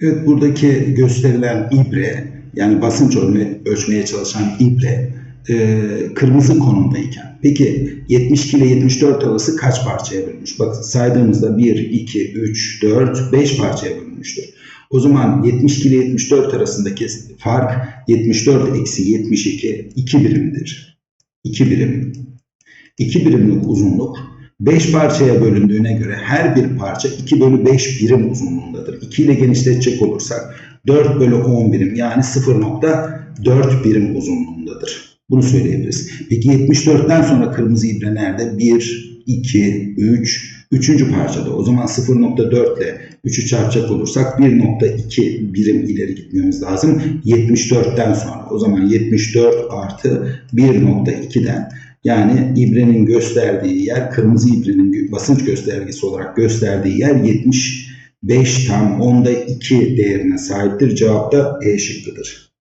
Evet buradaki gösterilen ibre yani basınç ölme- ölçmeye çalışan ibre e, kırmızı konumdayken. Peki 72 ile 74 arası kaç parçaya bölünmüş? Bakın saydığımızda 1, 2, 3, 4, 5 parçaya bölünmüştür. O zaman 72 ile 74 arasındaki fark 74 eksi 72 2 birimdir. 2 birim. 2 birimlik uzunluk 5 parçaya bölündüğüne göre her bir parça 2 bölü 5 birim uzunluğundadır. 2 ile genişletecek olursak 4 bölü 10 birim yani 0.4 birim uzunluğundadır. Bunu söyleyebiliriz. Peki 74'ten sonra kırmızı ibre nerede? 1, 2, 3, üçüncü parçada. O zaman 0.4 ile 3'ü çarpacak olursak 1.2 birim ileri gitmemiz lazım. 74'ten sonra. O zaman 74 artı 1.2'den yani ibrenin gösterdiği yer, kırmızı ibrenin basınç göstergesi olarak gösterdiği yer 75 tam onda 2 değerine sahiptir. Cevap da E şıkkıdır.